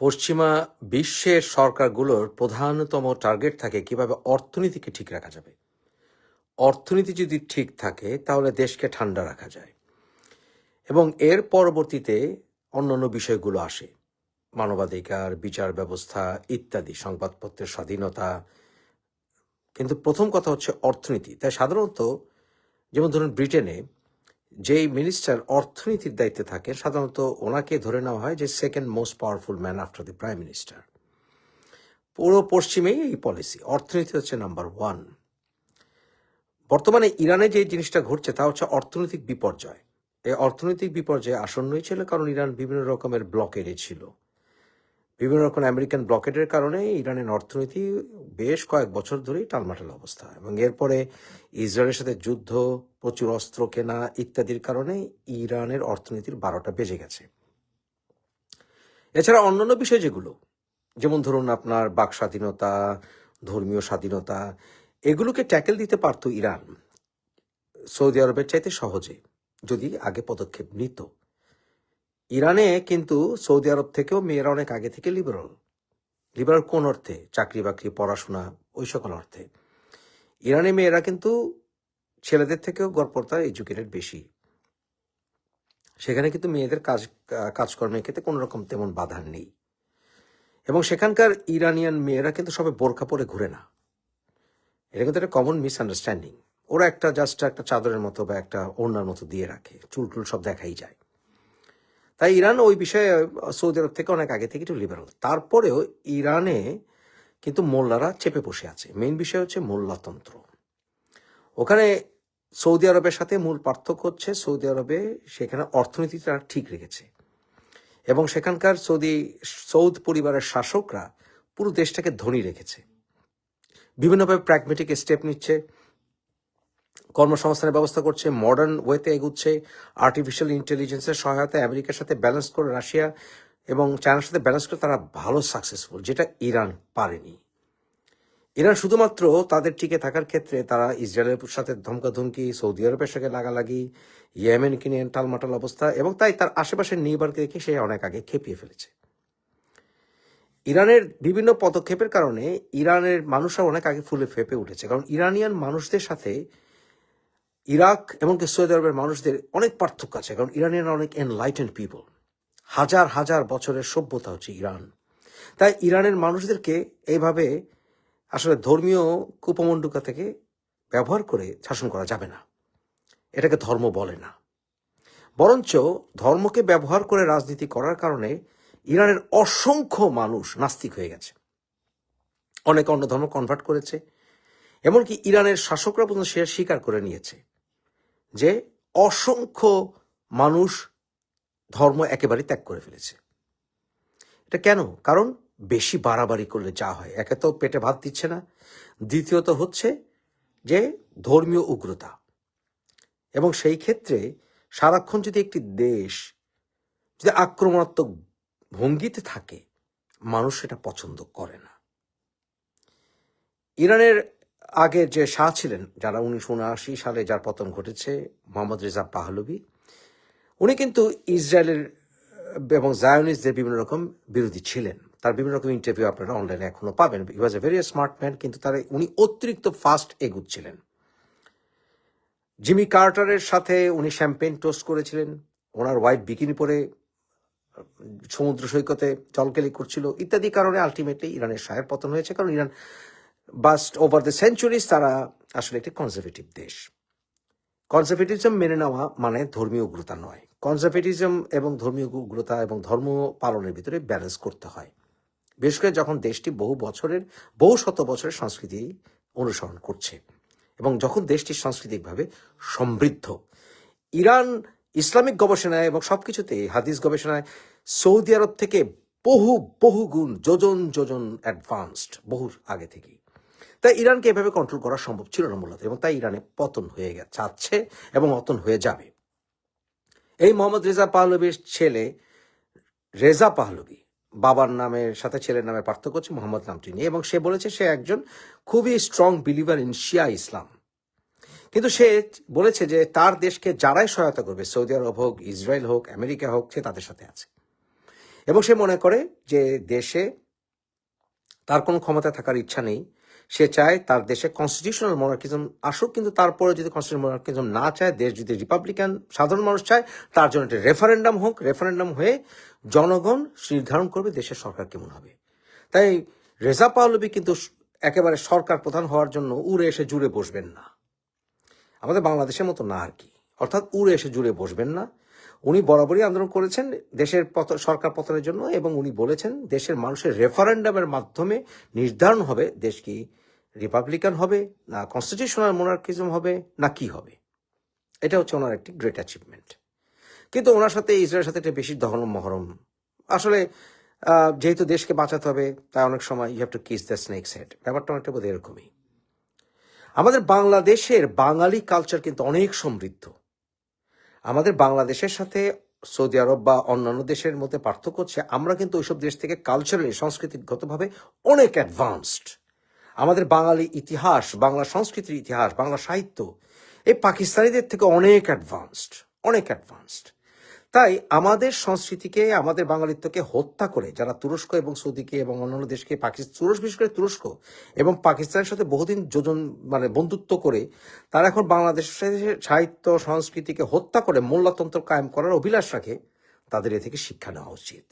পশ্চিমা বিশ্বের সরকারগুলোর প্রধানতম টার্গেট থাকে কীভাবে অর্থনীতিকে ঠিক রাখা যাবে। অর্থনীতি যদি ঠিক থাকে, তাহলে দেশকে ঠান্ডা রাখা যায়। এবং এর পরবর্তীতে অন্যান্য বিষয়গুলো আসে। মানবাধিকার, বিচার ব্যবস্থা ইত্যাদি, সংবাদপত্রের স্বাধীনতা। কিন্তু প্রথম কথা হচ্ছে অর্থনীতি। তাই সাধারণত যেমন ধরুন ব্রিটেনে যেই মিনিস্টার অর্থনীতির দায়িত্বে থাকেন, সাধারণত ওনাকে ধরে নেওয়া হয় যে second most powerful man after the prime minister পুরো পশ্চিমেই এই পলিসি অর্থনীতি হচ্ছে নাম্বার ওয়ান বর্তমানে ইরানে যে জিনিসটা ঘটছে, তা হচ্ছে অর্থনৈতিক বিপর্যয়। এই অর্থনৈতিক বিপর্যয় আসন্নই ছিল, কারণ ইরান বিভিন্ন রকমের ব্লকেডে ছিল। বিভিন্ন রকম আমেরিকান ব্লকেটের কারণে ইরানের অর্থনীতি বেশ কয়েক বছর ধরেই টালমাটাল অবস্থা এবং এরপরে ইসরায়েলের সাথে যুদ্ধ, প্রচুর অস্ত্র কেনা ইত্যাদির কারণে ইরানের অর্থনীতির বারোটা বেজে গেছে। এছাড়া অন্যান্য বিষয় যেগুলো, যেমন ধরুন আপনার বাক স্বাধীনতা, ধর্মীয় স্বাধীনতা, এগুলোকে ট্যাকেল দিতে পারতো ইরান। সৌদি আরবের চাইতে সহজে, যদি আগে পদক্ষেপ নিত। ইরানে কিন্তু সৌদি আরব থেকেও মেয়েরা অনেক আগে থেকে লিবারাল লিবারাল কোন অর্থে? চাকরি বাকরি, পড়াশোনা, ওই সকল অর্থে। ইরানে মেয়েরা কিন্তু ছেলেদের থেকেও গড়পড়তা এডুকেটেড বেশি। সেখানে কিন্তু মেয়েদের কাজ, কাজকর্মের ক্ষেত্রে কোনো রকম তেমন বাধা নেই। এবং সেখানকার ইরানিয়ান মেয়েরা কিন্তু সবে বোরখা পরে ঘুরে না। এটা কিন্তু একটা কমন মিসআন্ডারস্ট্যান্ডিং ওরা একটা জাস্ট একটা চাদরের মতো বা একটা ওড়নার মতো দিয়ে রাখে। চুল টুল সব দেখাই যায়। তাই ইরান ওই বিষয়ে সৌদি আরব থেকে অনেক আগে থেকে একটু লিবারাল তারপরেও ইরানে কিন্তু মোল্লারা চেপে বসে আছে। মেইন বিষয় হচ্ছে মোল্লাতন্ত্র। ওখানে সৌদি আরবের সাথে মূল পার্থক্য হচ্ছে সৌদি আরবে সেখানে অর্থনীতি তারা ঠিক রেখেছে। এবং সেখানকার সৌদি, সৌদ পরিবারের শাসকরা পুরো দেশটাকে ধনী রেখেছে। বিভিন্নভাবে প্র্যাগমেটিক স্টেপ নিচ্ছে। কর্মসংস্থানের ব্যবস্থা করছে মডার্ন ওয়েতে এগুচ্ছে আর্টিফিশিয়াল ইন্টেলিজেন্সের সহায়তায় আমেরিকার সাথে ব্যালেন্স করে রাশিয়া এবং চায়নার সাথে ব্যালেন্স করে তারা ভালো সাকসেসফুল যেটা ইরান পারেনি। ইরান শুধুমাত্র তাদের টিকে থাকার ক্ষেত্রে তারা ইসরায়েলের সাথে ধমকাধমকি, সৌদি আরবের সাথে লাগালাগি ইয়েমেন নিয়ে টালমাটাল অবস্থা এবং তাই তার আশেপাশের নেইবারকে দেখে সে অনেক আগে খেপিয়ে ফেলেছে। ইরানের বিভিন্ন পদক্ষেপের কারণে ইরানের মানুষরা অনেক আগে ফুলে ফেপে উঠেছে, কারণ ইরানিয়ান মানুষদের সাথে ইরাক এবং সৌদি আরবের মানুষদের অনেক পার্থক্য আছে, কারণ ইরানিয়ান অনেক এনলাইটেন্ড পিপল হাজার হাজার বছরের সভ্যতা হচ্ছে ইরান। তাই ইরানের মানুষদেরকে এইভাবে আসলে ধর্মীয় কুপমণ্ডুকা থেকে ব্যবহার করে শাসন করা যাবে না। এটাকে ধর্ম বলে না। বরঞ্চ ধর্মকে ব্যবহার করে রাজনীতি করার কারণে ইরানের অসংখ্য মানুষ নাস্তিক হয়ে গেছে। অনেক অন্য ধর্ম কনভার্ট করেছে। এমনকি ইরানের শাসকরা পর্যন্ত সে স্বীকার করে নিয়েছে। যে অসংখ্য মানুষ ধর্ম একেবারে ত্যাগ করে ফেলেছে। এটা কেন? কারণ বেশি বাড়াবাড়ি করলে যা হয়। একে তো পেটে ভাত দিচ্ছে না। দ্বিতীয়ত হচ্ছে যে ধর্মীয় উগ্রতা। এবং সেই ক্ষেত্রে সারাক্ষণ যদি একটি দেশ যদি আক্রমণাত্মক ভঙ্গিতে থাকে, মানুষ সেটা পছন্দ করে না। ইরানের আগে যে শাহ ছিলেন, যারা উনিশশো উনআশি সালে যার পতন ঘটেছে, মোহাম্মদ রেজা পাহলবি উনি কিন্তু ইসরায়েলের, এবং জায়নিসদের বিভিন্ন রকম বিরোধী ছিলেন। তার বিভিন্ন রকম ইন্টারভিউ আপনারা অনলাইনে এখনও পাবেন। He was a very smart man কিন্তু তার উনি অতিরিক্ত ফাস্ট এগুচ্ছিলেন জিমি কার্টারের সাথে উনি শ্যাম্পেন টোস্ট করেছিলেন। ওনার ওয়াইফ বিকিনি পরে, সমুদ্র সৈকতে চলকেলি করছিল। ইত্যাদি কারণে আলটিমেটলি ইরানের শাহের পতন হয়েছে। কারণ Iran bust over the centuries, তারা আসলে একটি কনজারভেটিভ দেশ। কনজারভেটিজম মেনে নেওয়া মানে ধর্মীয় উগ্রতা নয়। কনজারভেটিজম এবং ধর্মীয় উগ্রতা এবং ধর্ম পালনের ভিতরে ব্যালেন্স করতে হয়। বিশেষ করে যখন দেশটি বহু বছরের, বহু শত বছরের সংস্কৃতি অনুসরণ করছে এবং যখন দেশটি সাংস্কৃতিকভাবে সমৃদ্ধ, ইরান ইসলামিক গবেষণায় এবং সবকিছুতে, হাদিস গবেষণায় সৌদি আরব থেকে বহু বহু গুণ, যোজন যোজন অ্যাডভান্সড বহু আগে থেকেই। তাই ইরানকে এভাবে কন্ট্রোল করা সম্ভব ছিল না মূলত, এবং তাই ইরানে পতন হয়ে গেছে এবং অতন হয়ে যাবে। এই মোহাম্মদ রেজা পাহলবির ছেলে, রেজা পাহলবি বাবার নামের সাথে ছেলের নামের পার্থক্য হচ্ছে মোহাম্মদ নামটি নিয়ে, এবং সে বলেছে সে একজন খুবই strong believer in Shia Islam কিন্তু সে বলেছে যে তার দেশকে যারাই সহায়তা করবে, সৌদি আরব হোক, ইসরায়েল হোক, আমেরিকা হোক, সে তাদের সাথে আছে। এবং সে মনে করে যে দেশে তার কোনো ক্ষমতা থাকার ইচ্ছা নেই সে চায় তার দেশে কনস্টিটিউশনাল মনার্কিজম আসুক, কিন্তু তারপরে যদি কনস্টিটিউশনাল মনার্কিজম না চায়, দেশ যদি রিপাবলিকান সাধারণ মানুষ চায়, তার জন্য একটা রেফারেন্ডাম হোক। রেফারেন্ডাম হয়ে জনগণ নির্ধারণ করবে দেশের সরকার কেমন হবে। তাই রেজা পাহলবি কিন্তু একেবারে সরকার প্রধান হওয়ার জন্য উড়ে এসে জুড়ে বসবেন না। আমাদের বাংলাদেশের মতো না আর কি। অর্থাৎ উড়ে এসে জুড়ে বসবেন না। উনি বরাবরই আন্দোলন করেছেন দেশের সরকার পতনের জন্য এবং উনি বলেছেন দেশের মানুষের রেফারেন্ডামের মাধ্যমে নির্ধারণ হবে দেশ কি রিপাবলিকান হবে না কনস্টিটিউশনাল মোনার্কিজম হবে না কি হবে। এটা হচ্ছে ওনার একটি গ্রেট অ্যাচিভমেন্ট কিন্তু ওনার সাথে, ইসরায়েলের সাথে একটা বেশি দহন মহরম। আসলে যেহেতু দেশকে বাঁচাতে হবে, তাই অনেক সময় you have to kiss the snake's head ব্যাপারটা অনেকটা বোধ এরকমই। আমাদের বাংলাদেশের বাঙালি কালচার কিন্তু অনেক সমৃদ্ধ। আমাদের বাংলাদেশের সাথে সৌদি আরব বা অন্যান্য দেশের মধ্যে পার্থক্য হচ্ছে, আমরা কিন্তু ওইসব দেশ থেকে কালচারালি সংস্কৃতিগতভাবে অনেক অ্যাডভান্সড আমাদের বাঙালি ইতিহাস, বাংলা সংস্কৃতির ইতিহাস, বাংলা সাহিত্য, এই পাকিস্তানিদের থেকে অনেক অ্যাডভান্সড অনেক অ্যাডভান্সড তাই আমাদের সংস্কৃতিকে, আমাদের বাঙালিত্বকে হত্যা করে যারা তুরস্ক এবং সৌদিকে এবং অন্যান্য দেশকে পাকিস্তান তুরস্ক, বিশেষ করে তুরস্ক এবং পাকিস্তানের সাথে বহুদিন যোজন মানে বন্ধুত্ব করে, তারা এখন বাংলাদেশের সাহিত্য, সংস্কৃতিকে হত্যা করে মোল্লাতন্ত্র কায়েম করার অভিলাষ রাখে, তাদের এ থেকে শিক্ষা নেওয়া উচিত।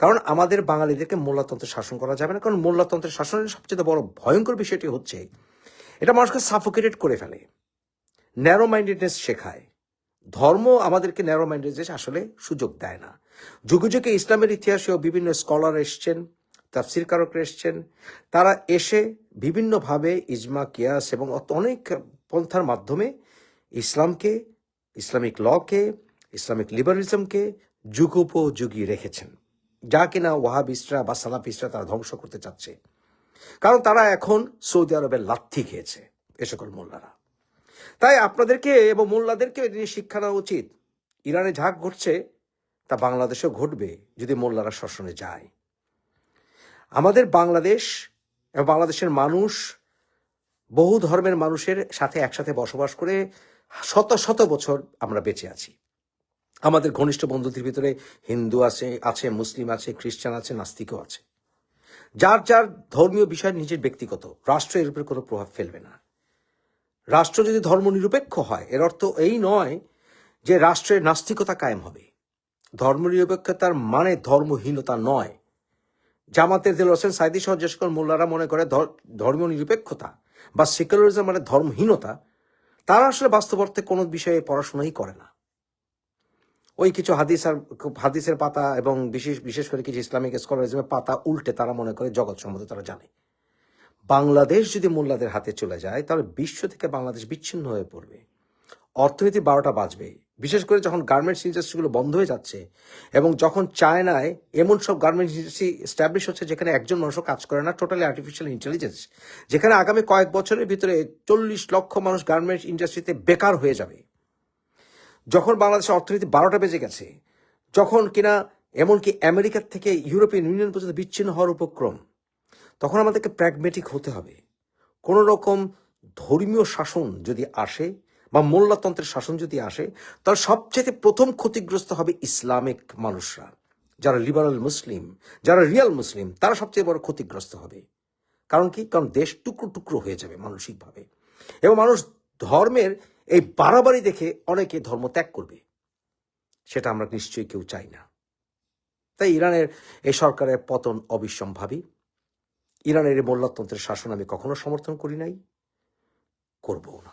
কারণ আমাদের বাঙালিদেরকে মোল্লাতন্ত্রের শাসন করা যাবে না, কারণ মোল্লাতন্ত্রের শাসনের সবচেয়ে বড় ভয়ঙ্কর বিষয়টি হচ্ছে, এটা মানুষকে সাফোকেটেড করে ফেলে ন্যারো মাইন্ডেডনেস শেখায়। ধর্ম আমাদেরকে ন্যারো মাইন্ডেডনেস আসলে সুযোগ দেয় না। যুগে যুগে ইসলামের ইতিহাসেও বিভিন্ন স্কলার এসছেন, তাফসির কারকরা এসছেন। তারা এসে বিভিন্নভাবে ইজমা, কিয়াস এবং অনেক পন্থার মাধ্যমে ইসলামকে, ইসলামিক লকে, ইসলামিক লিবারালিজমকে যুগোপযোগী রেখেছেন। যা কিনা ওয়াহাবিস্টরা বা সালাফিসরা তারা ধ্বংস করতে চাচ্ছে। কারণ তারা এখন সৌদি আরবের লাথি খেয়েছে, এ সকল মোল্লারা। তাই আপনাদেরকে এবং মোল্লাদেরকে নিয়ে শিক্ষা নেওয়া উচিত। ইরানে যা ঘটছে, তা বাংলাদেশেও ঘটবে যদি মোল্লারা শাসনে যায়। আমাদের বাংলাদেশ এবং বাংলাদেশের মানুষ বহু ধর্মের মানুষের সাথে একসাথে বসবাস করে শত শত বছর আমরা বেঁচে আছি। আমাদের ঘনিষ্ঠ বন্ধুদের ভিতরে হিন্দু আছে আছে, মুসলিম আছে, খ্রিস্টান আছে, নাস্তিকও আছে। যার যার ধর্মীয় বিষয় নিজের ব্যক্তিগত রাষ্ট্র এর উপরে কোনো প্রভাব ফেলবে না। রাষ্ট্র যদি ধর্মনিরপেক্ষ হয়, এর অর্থ এই নয় যে রাষ্ট্রের নাস্তিকতা কায়েম হবে। ধর্মনিরপেক্ষতার মানে ধর্মহীনতা নয়। জামাতের দিল হোসেন সাইদি সহ যে সকল মোল্লারা মনে করে ধর- ধর্মীয় নিরপেক্ষতা বা সেকুলারিজম মানে ধর্মহীনতা, তারা আসলে বাস্তব অর্থে কোনো বিষয়ে পড়াশোনাই করে না। ওই কিছু হাদিস আর হাদিসের পাতা এবং বিশেষ বিশেষ করে কিছু ইসলামিক স্কলারিজমের পাতা উল্টে তারা মনে করে জগৎ সম্বন্ধে তারা জানে। বাংলাদেশ যদি মোল্লাদের হাতে চলে যায়, তাহলে বিশ্ব থেকে বাংলাদেশ বিচ্ছিন্ন হয়ে পড়বে। অর্থনীতি বারোটা বাজবে। বিশেষ করে যখন গার্মেন্টস ইন্ডাস্ট্রিগুলো বন্ধ হয়ে যাচ্ছে এবং যখন চায়নায় এমন সব গার্মেন্টস ইন্ডাস্ট্রি স্ট্যাবলিশ হচ্ছে যেখানে একজন মানুষও কাজ করে না টোটালি আর্টিফিশিয়াল ইন্টেলিজেন্স যেখানে আগামী কয়েক বছরের ভিতরে চল্লিশ লক্ষ মানুষ গার্মেন্টস ইন্ডাস্ট্রিতে বেকার হয়ে যাবে। যখন বাংলাদেশের অর্থনীতি বারোটা বেজে গেছে, যখন কিনা এমনকি আমেরিকার থেকে ইউরোপিয়ান ইউনিয়ন পর্যন্ত বিচ্ছিন্ন হওয়ার উপক্রম তখন আমাদেরকে প্র্যাগমেটিক হতে হবে। কোনো রকম ধর্মীয় শাসন যদি আসে বা মোল্লাতন্ত্রের শাসন যদি আসে, তাহলে সবচেয়ে প্রথম ক্ষতিগ্রস্ত হবে ইসলামিক মানুষরা। যারা লিবারাল মুসলিম, যারা রিয়াল মুসলিম, তারা সবচেয়ে বড় ক্ষতিগ্রস্ত হবে। কারণ কি? কারণ দেশ টুকরো টুকরো হয়ে যাবে মানসিকভাবে। এবং মানুষ ধর্মের এই বাড়াবাড়ি দেখে অনেকে ধর্ম ত্যাগ করবে। সেটা আমরা নিশ্চয়ই কেউ চাই না। তাই ইরানের এই সরকারের পতন অবিসম্ভাবী। ইরানের মোল্লাতন্ত্রের শাসন আমি কখনো সমর্থন করি নাই করবও না।